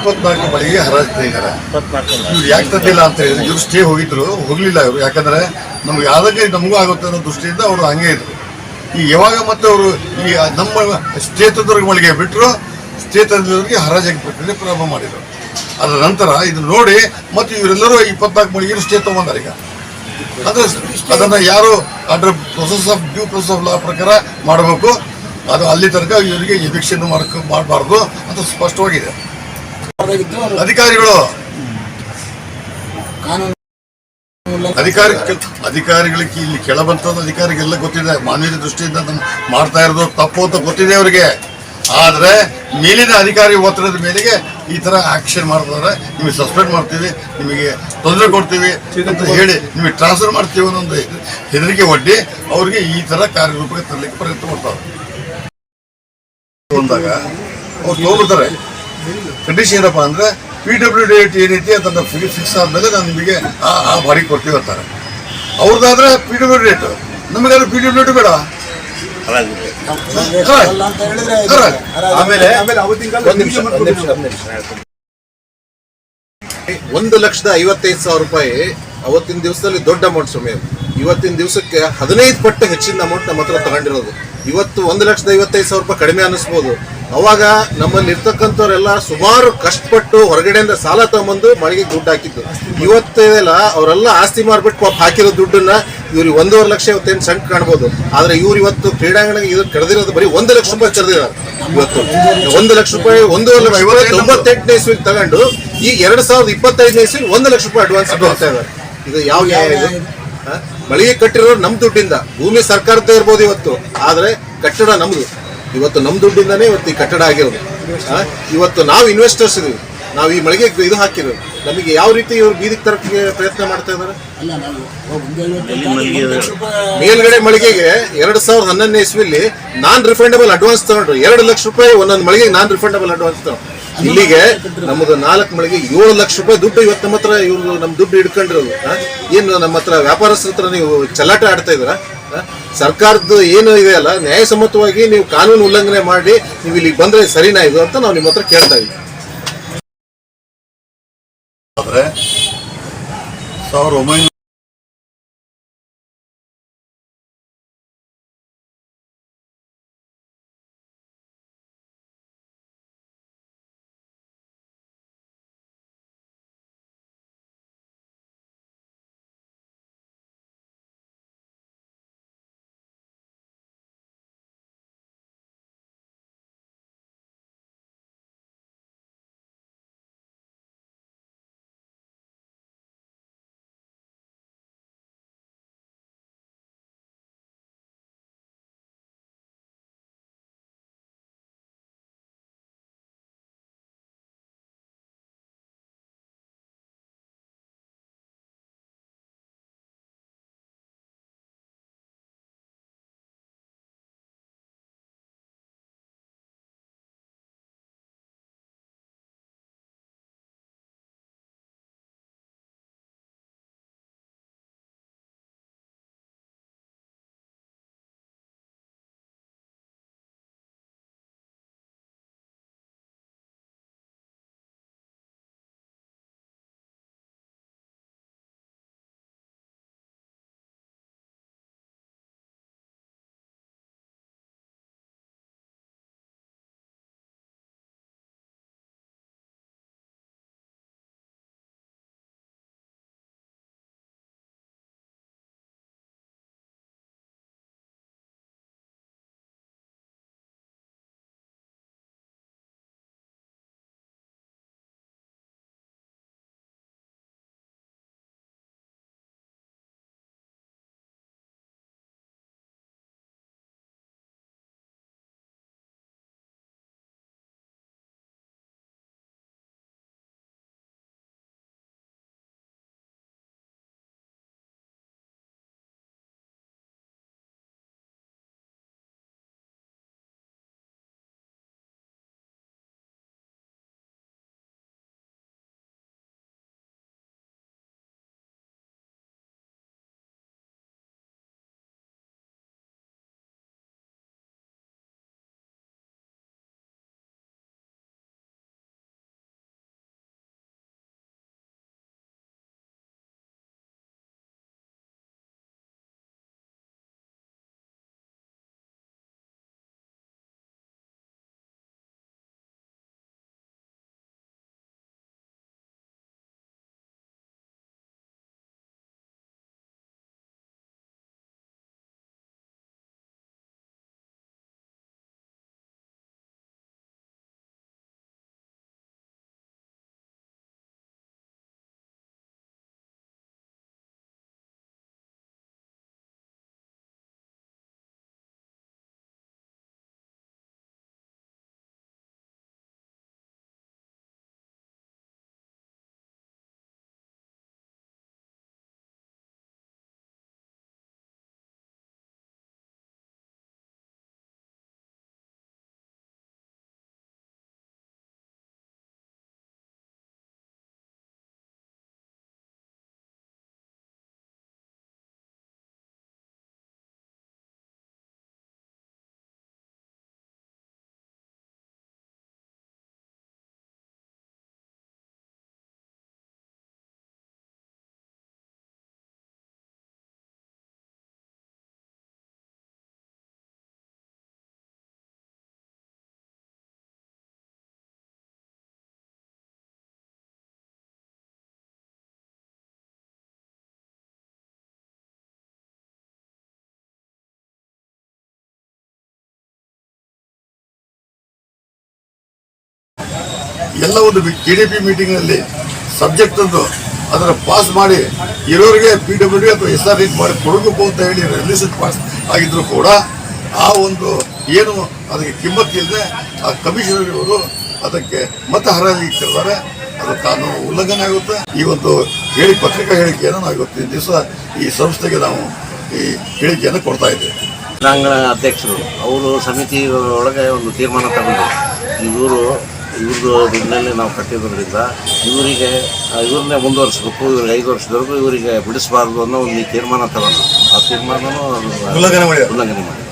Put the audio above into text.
ಇಪ್ಪತ್ನಾಲ್ಕು ಮಳಿಗೆ ಹರಾಜು ತಂದಿದ್ದಾರೆ ಇವ್ರು ಯಾಕೆ ತಂದಿಲ್ಲ ಅಂತ ಹೇಳಿದ್ರು. ಇವ್ರು ಸ್ಟೇ ಹೋಗಿದ್ರು ಹೋಗ್ಲಿಲ್ಲ ಇವರು. ಯಾಕಂದ್ರೆ ನಮ್ಗೆ ಯಾವ್ದಕ್ಕೆ ನಮಗೂ ಆಗುತ್ತೆ ಅನ್ನೋ ದೃಷ್ಟಿಯಿಂದ ಅವರು ಹಂಗೆ ಇದ್ರು. ಈ ಯಾವಾಗ ಮತ್ತೆ ಅವರು ಈ ನಮ್ಮ ಸ್ಟೇತದವ್ರಿಗೆ ಮಳಿಗೆ ಬಿಟ್ಟರು ಸ್ಟೇ ತಂದವ್ರಿಗೆ ಹರಾಜಾಗಿ ಪ್ರಕ್ರಿಯೆ ಪ್ರಾರಂಭ ಮಾಡಿದ್ರು. ಅದರ ನಂತರ ಇದು ನೋಡಿ ಮತ್ತೆ ಇವರೆಲ್ಲರೂ ಇಪ್ಪತ್ನಾಲ್ಕು ಮಳಿಗೆ ಸ್ಟೇ ತಗೊಂಡಾರ ಈಗ. ಅಂದ್ರೆ ಅದನ್ನ ಯಾರು under process of due process of law ಪ್ರಕಾರ ಮಾಡಬೇಕು ಅದು ಅಲ್ಲಿ ತನಕ ಇವರಿಗೆ ಎವಿಕ್ಷನ್ ಮಾಡಕ್ ಮಾಡಬಾರ್ದು ಅಂತ ಸ್ಪಷ್ಟವಾಗಿದೆ. ಅಧಿಕಾರಿಗಳು. ಕಾನೂನು ಅಧಿಕಾರಿ ಅಧಿಕಾರಿಗಳಿಗೆ ಇಲ್ಲಿ ಕೆಳಬಂತ ಅಧಿಕಾರಿಗೆಲ್ಲ ಗೊತ್ತಿದೆ. ಮಾನವೀಯ ದೃಷ್ಟಿಯಿಂದ ನಮ್ಗೆ ಮಾಡ್ತಾ ಇರೋದು ತಪ್ಪು ಅಂತ ಗೊತ್ತಿದೆ ಅವರಿಗೆ. ಆದ್ರೆ ಮೇಲಿನ ಅಧಿಕಾರಿ ಒತ್ತಡದ ಮೇಲೆಗೆ ಈ ತರ ಆಕ್ಷನ್ ಮಾಡ್ತಾರೆ. ನಿಮಗೆ ಸಸ್ಪೆಂಡ್ ಮಾಡ್ತೀವಿ ನಿಮಗೆ ತೊಂದರೆ ಕೊಡ್ತೀವಿ ಅಂತ ಹೇಳಿ ನಿಮಗೆ ಟ್ರಾನ್ಸ್ಫರ್ ಮಾಡ್ತೀವಿ ಅನ್ನೋದು ಹೆದರಿಕೆ ಒಡ್ಡಿ ಅವ್ರಿಗೆ ಈ ತರ ಕಾರ್ಯರೂಪಕ್ಕೆ ತರಲಿಕ್ಕೆ ಪ್ರಯತ್ನ ಮಾಡ್ತಾರೆ. ಬಂದಾಗ ಅವ್ರು ತಗೊಳ್ತಾರೆ ಕಂಡೀಷನ್ ಏನಪ್ಪ ಅಂದ್ರೆ ಪಿ ಡಬ್ಲ್ಯೂ ಡಿ ಏನೈತಿ ಫ್ರೀ ಫಿಕ್ಸ್ ಆದ್ಮೇಲೆ ನಾನು ನಿಮಗೆ ಆ ಆ ಬಾಡಿಗೆ ಕೊಡ್ತೀವಿ ಅಂತಾರೆ. ಅವ್ರದ್ದಾದ್ರೆ ಪಿ ಡಬ್ಲ್ಯೂ ರೇಟ್ ನಮಗಾದ್ರೆ ಪಿ ಡಬ್ಲ್ಯೂ ಡಿ ಬೇಡ. ಅಂತ. ಆಮೇಲೆ ಒಂದ್ ಲಕ್ಷದ ಐವತ್ತೈದು ಸಾವಿರ ರೂಪಾಯಿ ಅವತ್ತಿನ ದಿವಸದಲ್ಲಿ ದೊಡ್ಡ ಅಮೌಂಟ್ ಸ್ವಾಮಿ ಅದು. ಇವತ್ತಿನ ದಿವಸಕ್ಕೆ ಹದಿನೈದು ಪಟ್ಟು ಹೆಚ್ಚಿನ ಅಮೌಂಟ್ ನಮ್ಮ ಹತ್ರ ತಗೊಂಡಿರೋದು. ಇವತ್ತು ಒಂದು ಲಕ್ಷದ ಐವತ್ತೈದು ಸಾವಿರ ರೂಪಾಯಿ ಕಡಿಮೆ ಅನ್ನಿಸ್ಬೋದು. ಅವಾಗ ನಮ್ಮಲ್ಲಿ ಇರ್ತಕ್ಕಂಥವ್ರೆಲ್ಲ ಸುಮಾರು ಕಷ್ಟಪಟ್ಟು ಹೊರಗಡೆಯಿಂದ ಸಾಲ ತಗೊಂಬಂದು ಮಳಿಗೆ ದುಡ್ಡು ಹಾಕಿದ್ದು. ಇವತ್ತೇನೆಲ್ಲ ಅವರೆಲ್ಲ ಆಸ್ತಿ ಮಾರ್ಬಿಟ್ಟು ಪಾಪ ಹಾಕಿರೋ ದುಡ್ಡನ್ನ ಇವ್ರಿಗೆ ಒಂದೂವರೆ ಲಕ್ಷ ಇವತ್ತೇನು ಸಣ್ಣ ಕಾಣ್ಬೋದು. ಆದ್ರೆ ಇವ್ರು ಇವತ್ತು ಕ್ರೀಡಾಂಗಣ ಇವ್ರು ಕಳೆದಿರೋದು ಬರೀ ಒಂದು ಲಕ್ಷ ರೂಪಾಯಿ ಕರೆದಿದ್ದಾರೆ ಇವತ್ತು. ಒಂದು ಲಕ್ಷ ರೂಪಾಯಿ, ಒಂದೂವರೆ ಲಕ್ಷ ರೂಪಾಯಿ ತೊಂಬತ್ತೆಂಟನೇ ಇಸ್ವಿಗೆ ತಗೊಂಡು ಈಗ ಎರಡ್ ಸಾವಿರದ ಇಪ್ಪತ್ತೈದನೇ ಇಸ್ವಿ ಒಂದು ಲಕ್ಷ ರೂಪಾಯಿ ಅಡ್ವಾನ್ಸ್ ಕೊಡ್ತಾ ಇದ್ದಾರೆ. ಇದು ಯಾವ ನ್ಯಾಯ ಇದು? ಮಳಿಗೆ ಕಟ್ಟಿರೋರು ನಮ್ ದುಡ್ಡಿಂದ. ಭೂಮಿ ಸರ್ಕಾರದ್ದೇ ಇರ್ಬೋದು ಇವತ್ತು. ಆದ್ರೆ ಕಟ್ಟಡ ನಮ್ದು. ಇವತ್ತು ನಮ್ಮ ದುಡ್ಡಿಂದನೇ ಇವತ್ತು ಈ ಕಟ್ಟಡ ಆಗಿರೋದು. ಇವತ್ತು ನಾವು ಇನ್ವೆಸ್ಟರ್ಸ್ ಇದೀವಿ. ನಾವು ಈ ಮಳಿಗೆ ಇದು ಹಾಕಿರೋದು. ನಮಗೆ ಯಾವ ರೀತಿ ಇವ್ರು ಬೀದಿಗೆ ತರಕ್ಕೆ ಪ್ರಯತ್ನ ಮಾಡ್ತಾ ಇದ್ದಾರೆ ಮೇಲ್ಗಡೆ ಮಳಿಗೆಗೆ ಎರಡ್ ಸಾವಿರದ ಹನ್ನೊಂದನೇ ಇಸ್ವಿಲಿ ನಾನ್ ರಿಫಂಡಬಲ್ ಅಡ್ವಾನ್ಸ್ ತಗೊಂಡ್ರು. ಎರಡು ಲಕ್ಷ ರೂಪಾಯಿ ಒಂದೊಂದು ಮಳಿಗೆಗೆ ನಾನ್ ರಿಫಂಡಬಲ್ ಅಡ್ವಾನ್ಸ್ ತಗೊಂಡ್ರು. ಇಲ್ಲಿಗೆ ನಮ್ಮದು ನಾಲ್ಕು ಮಳಿಗೆ ಏಳು ಲಕ್ಷ ರೂಪಾಯಿ ದುಡ್ಡು ಇವತ್ತು ನಮ್ಮ ಹತ್ರ ಇವ್ರು ನಮ್ಮ ದುಡ್ಡು ಹಿಡ್ಕೊಂಡಿರೋದು? ಏನು ನಮ್ಮ ಹತ್ರ ವ್ಯಾಪಾರಸ್ಥರ ಹತ್ರ ನೀವು ಚಲಾಟ ಆಡ್ತಾ ಇದ್ದೀರಾ? ಸರ್ಕಾರದ್ದು ಏನು ಇದೆ ಅಲ್ಲ, ನ್ಯಾಯಸಮ್ಮತವಾಗಿ ನೀವು ಕಾನೂನು ಉಲ್ಲಂಘನೆ ಮಾಡಿ ನೀವು ಇಲ್ಲಿಗೆ ಬಂದ್ರೆ ಸರಿನಾ ಇದು ಅಂತ ನಾವು ನಿಮ್ಮ ಹತ್ರ ಕೇಳ್ತಾ ಇದ್ದೀವಿ ಸಾವಿರದ ಒಂಬೈನೂರ ಎಲ್ಲ ಒಂದು ಜಿ ಡಿ ಪಿ ಮೀಟಿಂಗ್ನಲ್ಲಿ ಸಬ್ಜೆಕ್ಟ್ ಅನ್ನು ಅದನ್ನು ಪಾಸ್ ಮಾಡಿ ಇರೋರಿಗೆ ಪಿ ಡಬ್ಲ್ಯೂ ಡಿ ಅಥವಾ ಎಸ್ ಆರ್ ಮಾಡಿ ಕೊಡಬೇಕು ಅಂತ ಹೇಳಿ ರಿಲೀಸನ್ ಪಾಸ್ ಆಗಿದ್ರು ಕೂಡ ಆ ಒಂದು ಏನು ಅದಕ್ಕೆ ಕಿಮ್ಮತ್ತಿಲ್ಲದೆ ಆ ಕಮಿಷನರ್ ಇವರು ಅದಕ್ಕೆ ಮತ ಹರಾಜಿಟ್ಟಿರ್ತಾರೆ ಅದು ಕಾನೂನು ಉಲ್ಲಂಘನೆ ಆಗುತ್ತೆ. ಈ ಒಂದು ಹೇಳಿ ಪತ್ರಿಕಾ ಹೇಳಿಕೆಯನ್ನು ನಾವು ಇವತ್ತಿನ ದಿವಸ ಈ ಸಂಸ್ಥೆಗೆ ನಾವು ಈ ಹೇಳಿಕೆಯನ್ನು ಕೊಡ್ತಾ ಇದ್ದೇವೆ. ಜನಾಂಗಣ ಅಧ್ಯಕ್ಷರು, ಅವರು ಸಮಿತಿ ಒಳಗೆ ಒಂದು ತೀರ್ಮಾನ ತಗೊಂಡು ಇವರು ಇವ್ರದ್ದು ದುಡ್ಡಿನಲ್ಲಿ ನಾವು ಕಟ್ಟಿದ್ರಿಂದ ಇವರಿಗೆ ಇವ್ರನ್ನೇ ಮುಂದುವರಿಸ್ಬೇಕು ಇವ್ರಿಗೆ ಐದು ವರ್ಷದವರೆಗೂ ಇವರಿಗೆ ಬಿಡಿಸಬಾರ್ದು ಅನ್ನೋ ಒಂದು ತೀರ್ಮಾನ ತಗೊಂಡು ಆ ತೀರ್ಮಾನನೂ ಉಲ್ಲಂಘನೆ ಮಾಡಿ ಉಲ್ಲಂಘನೆ ಮಾಡಿ